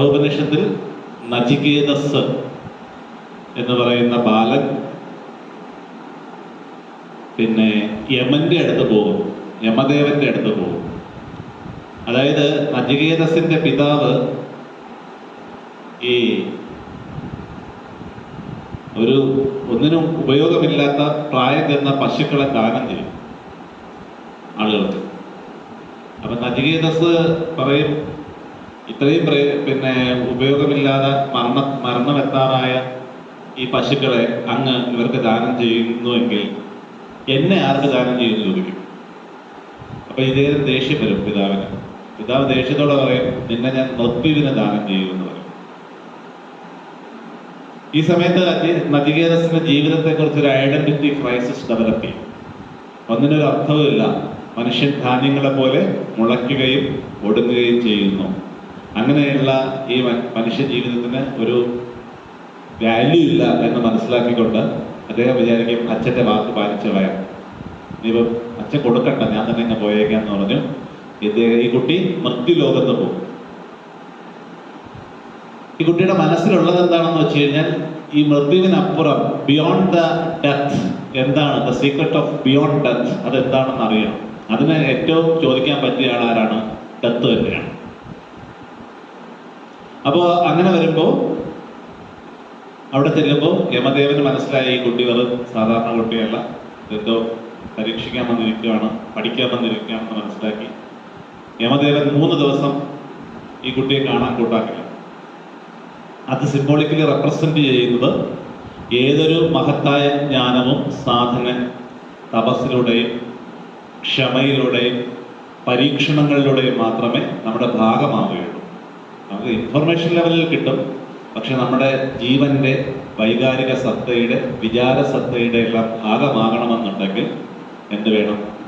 ഉപനിഷത്തിൽ നചികേതസ് എന്ന് പറയുന്ന ബാലൻ പിന്നെ യമന്റെ അടുത്ത് പോകും യമദേവന്റെ അടുത്ത് പോകും അതായത് നചികേതസിന്റെ പിതാവ് ഈ ഒരു ഒന്നിനും ഉപയോഗമില്ലാത്ത പ്രായം ചെന്ന പശുക്കളെ ദാനം ചെയ്യും ആളുകൾക്ക്. അപ്പൊ നചികേതസ് പറയും ഇത്രയും പിന്നെ ഉപയോഗമില്ലാതെ മരണ മരണമെത്താറായ ഈ പശുക്കളെ അങ്ങ് ഇവർക്ക് ദാനം ചെയ്യുന്നുവെങ്കിൽ എന്നെ ആർക്ക് ദാനം ചെയ്യുന്നു ചോദിക്കും. അപ്പൊ ഇദ്ദേഹം ദേഷ്യം വരും പിതാവിന്. പിതാവ് ദേഷ്യത്തോടെ പറയും നിന്നെ ഞാൻ മൃത്യുവിന് ദാനം ചെയ്യുമെന്ന് പറയും. ഈ സമയത്ത് നചി- ജീവിതത്തെക്കുറിച്ച് ജീവിതത്തെ കുറിച്ച് ഒരു ഐഡന്റിറ്റി ക്രൈസിസ് ഡെവലപ്പ് ചെയ്യും. ഒന്നിനൊരു അർത്ഥവുമില്ല മനുഷ്യൻ ധാന്യങ്ങളെ പോലെ മുളയ്ക്കുകയും ഒടുങ്ങുകയും ചെയ്യുന്നു. അങ്ങനെയുള്ള ഈ മനുഷ്യ ജീവിതത്തിന് ഒരു വാല്യൂ ഇല്ല എന്ന് മനസ്സിലാക്കിക്കൊണ്ട് അദ്ദേഹം വിചാരിക്കും അച്ഛന്റെ വാക്ക് പാലിച്ചു കളയാം ഇനിയിപ്പം അച്ഛൻ കൊടുക്കണ്ട ഞാൻ തന്നെ ഇങ്ങ് പോയേക്കാന്ന് പറഞ്ഞു ഇദ്ദേഹം ഈ കുട്ടി മൃത്യുലോകത്ത് പോകും. ഈ കുട്ടിയുടെ മനസ്സിലുള്ളത് എന്താണെന്ന് വെച്ച് കഴിഞ്ഞാൽ ഈ മൃത്യുവിനപ്പുറം ബിയോണ്ട് ദ ഡെത്ത് എന്താണ്? The secret of beyond death അത് എന്താണെന്ന് അറിയണം. അതിന് ഏറ്റവും ചോദിക്കാൻ പറ്റിയ ആൾ ആരാണ് ഡെത്ത് തന്നെയാണ്. അപ്പോൾ അങ്ങനെ വരുമ്പോൾ അവിടെ ചെല്ലുമ്പോൾ യമദേവന് മനസ്സിലായി ഈ കുട്ടി വെറും സാധാരണ കുട്ടിയല്ല. എന്തോ പരീക്ഷിക്കാൻ വന്നിരിക്കുകയാണ് പഠിക്കാൻ വന്നിരിക്കുകയാണെന്ന് മനസ്സിലാക്കി. യമദേവൻ മൂന്ന് ദിവസം ഈ കുട്ടിയെ കാണാൻ കൂട്ടാക്കില്ല. അത് സിംബോളിക്കലി റെപ്രസെന്റ് ചെയ്യുന്നത് ഏതൊരു മഹത്തായ ജ്ഞാനവും സാധന തപസ്സിലൂടെയും ക്ഷമയിലൂടെയും പരീക്ഷണങ്ങളിലൂടെയും മാത്രമേ നമ്മുടെ ഭാഗമാവുകയുള്ളൂ. നമുക്ക് ഇൻഫർമേഷൻ ലെവലിൽ കിട്ടും. പക്ഷെ നമ്മുടെ ജീവന്റെ വൈകാരിക സത്തയുടെ വിചാര സത്തയുടെ എല്ലാം ഭാഗമാകണമെന്നുണ്ടെങ്കിൽ എന്ത് വേണം?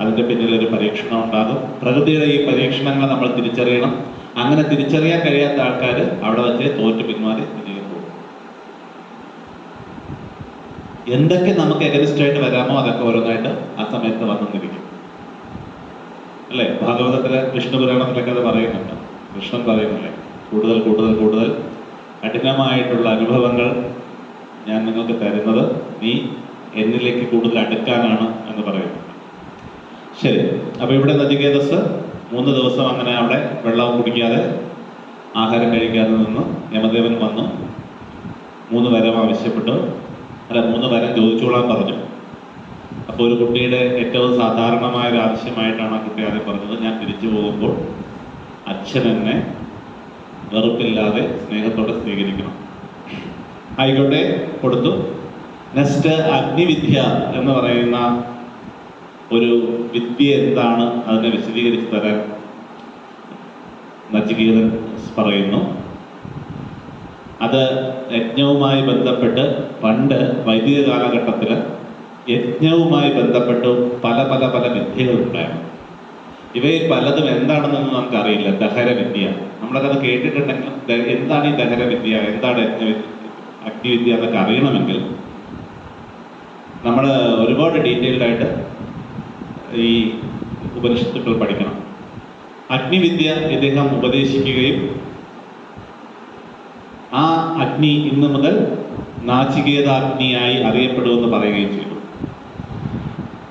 അതിന്റെ പിന്നിൽ ഒരു പരീക്ഷണം ഉണ്ടാകും. പ്രകൃതിയുടെ ഈ പരീക്ഷണങ്ങൾ നമ്മൾ തിരിച്ചറിയണം. അങ്ങനെ തിരിച്ചറിയാൻ കഴിയാത്ത ആൾക്കാർ അവിടെ വെച്ച് തോറ്റു പിന്മാറി പിന്നീട് പോകും. എന്തൊക്കെ നമുക്ക് എഗനിസ്റ്റ് ആയിട്ട് വരാമോ അതൊക്കെ ഓരോന്നായിട്ട് ആ സമയത്ത് വന്നിരിക്കും. അല്ലേ? ഭാഗവതത്തിലെ വിഷ്ണു പുരാണത്തിലൊക്കെ അത് പറയുന്നുണ്ട്. കൃഷ്ണൻ പറയുന്നില്ലേ. കൂടുതൽ കൂടുതൽ കൂടുതൽ കഠിനമായിട്ടുള്ള അനുഭവങ്ങൾ ഞാൻ നിങ്ങൾക്ക് തരുന്നത് നീ എന്നിലേക്ക് കൂടുതൽ അടുക്കാനാണ് എന്ന് പറയുന്നു. ശരി അപ്പോൾ ഇവിടെ നജികേതസ് മൂന്ന് ദിവസം അങ്ങനെ അവിടെ വെള്ളം കുടിക്കാതെ ആഹാരം കഴിക്കാതെ നിന്ന് യമദേവൻ വന്നു. മൂന്ന് വരം ആവശ്യപ്പെട്ടു. അല്ല മൂന്ന് വരം ചോദിച്ചോളാൻ പറഞ്ഞു. അപ്പോൾ ഒരു കുട്ടിയുടെ ഏറ്റവും സാധാരണമായ ഒരു ആവശ്യമായിട്ടാണ് ആ കുട്ടി ആദ്യം പറഞ്ഞത്. ഞാൻ തിരിച്ചു പോകുമ്പോൾ അച്ഛൻ എന്നെ വെറുപ്പില്ലാതെ സ്നേഹത്തോടെ സ്വീകരിക്കണം. ആയിക്കോട്ടെ കൊടുത്തു. നെക്സ്റ്റ് അഗ്നിവിദ്യ എന്ന് പറയുന്ന ഒരു വിദ്യ എന്താണ്? അതിനെ വിശദീകരിച്ച് തരാൻ നച്ചികീതൻ പറയുന്നു. അത് യജ്ഞവുമായി ബന്ധപ്പെട്ട് പണ്ട് വൈദിക കാലഘട്ടത്തിൽ യജ്ഞവുമായി ബന്ധപ്പെട്ട് പല പല പല വിദ്യകളുണ്ടായിരുന്നു. ഇവയിൽ പലതും എന്താണെന്നൊന്നും നമുക്ക് അറിയില്ല ദഹരവിദ്യ നമ്മളൊക്കെ അത് കേട്ടിട്ടുണ്ടെങ്കിലും എന്താണ് ഈ ദഹരവിദ്യ എന്താണ് അഗ്നിവിദ്യ എന്നൊക്കെ അറിയണമെങ്കിൽ നമ്മൾ ഒരുപാട് ഡീറ്റെയിൽഡ് ആയിട്ട് ഈ ഉപനിഷത്തുക്കൾ പഠിക്കണം. അഗ്നിവിദ്യ ഇദ്ദേഹം ഉപദേശിക്കുകയും ആ അഗ്നി ഇന്നു മുതൽ നാചികേതാഗ്നിയായി അറിയപ്പെടുമെന്ന് പറയുകയും ചെയ്തു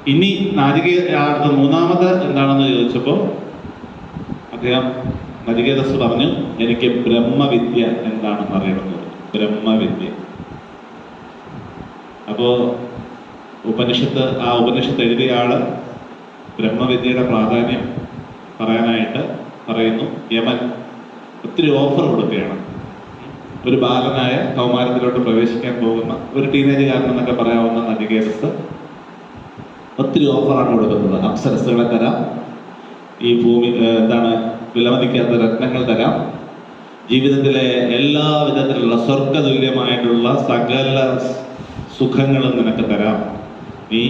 ഇനി നാരികേ അടുത്ത മൂന്നാമത് എന്താണെന്ന് ചോദിച്ചപ്പോൾ അദ്ദേഹം നരികേദസ് പറഞ്ഞു എനിക്ക് ബ്രഹ്മവിദ്യ എന്താണെന്ന് അറിയണമെന്ന് ബ്രഹ്മവിദ്യ. അപ്പോ ഉപനിഷത്ത് ആ ഉപനിഷത്ത് എഴുതിയ ആൾ ബ്രഹ്മവിദ്യയുടെ പ്രാധാന്യം പറയാനായിട്ട് പറയുന്നു. യമൻ ഒത്തിരി ഓഫർ കൊടുക്കുകയാണ്. ഒരു ബാലനായ കൗമാരത്തിലോട്ട് പ്രവേശിക്കാൻ പോകുന്ന ഒരു ടീനേജുകാരൻ എന്നൊക്കെ പറയാവുന്ന നദികേതസ് ഒത്തിരി ഓഫറാണ് കൊടുക്കുന്നത്. അപ്സരസുകളെ തരാം. ഈ ഭൂമി എന്താണ് വിലമതിക്കാത്ത രത്നങ്ങൾ തരാം. ജീവിതത്തിലെ എല്ലാ വിധത്തിലുള്ള സ്വർഗതുല്യമായിട്ടുള്ള സകല സുഖങ്ങളും നിനക്ക് തരാം. നീ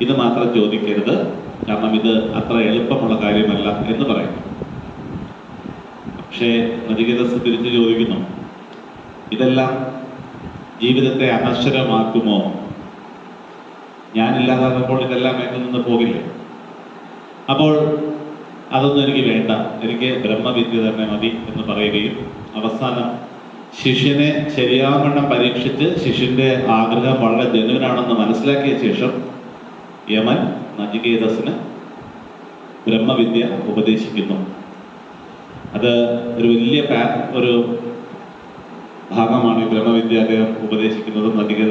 ഇത് മാത്രം ചോദിക്കരുത്. കാരണം ഇത് അത്ര എളുപ്പമുള്ള കാര്യമല്ല എന്ന് പറയുന്നു. പക്ഷേ നജികേതസ് തിരിച്ചു ചോദിക്കുന്നു. ഇതെല്ലാം ജീവിതത്തെ അനശ്വരമാക്കുമോ? ഞാനില്ലാതാകുമ്പോൾ ഇതെല്ലാം എന്നിൽ നിന്ന് പോകില്ലേ അപ്പോൾ അതൊന്നും എനിക്ക് വേണ്ട. എനിക്ക് ബ്രഹ്മവിദ്യ തന്നെ മതി എന്ന് പറയുകയും അവസാനം ശിഷ്യനെ ശരിയാവണ്ണം പരീക്ഷിച്ച് ശിഷ്യന്റെ ആഗ്രഹം വളരെ ജനുവിനാണെന്ന് മനസ്സിലാക്കിയ ശേഷം യമൻ നചികേതസിന് ബ്രഹ്മവിദ്യ ഉപദേശിക്കുന്നു. അത് ഒരു വലിയ ഒരു ഭാഗമാണ് ഈ ബ്രഹ്മവിദ്യ അദ്ദേഹം ഉപദേശിക്കുന്നതും നചികേത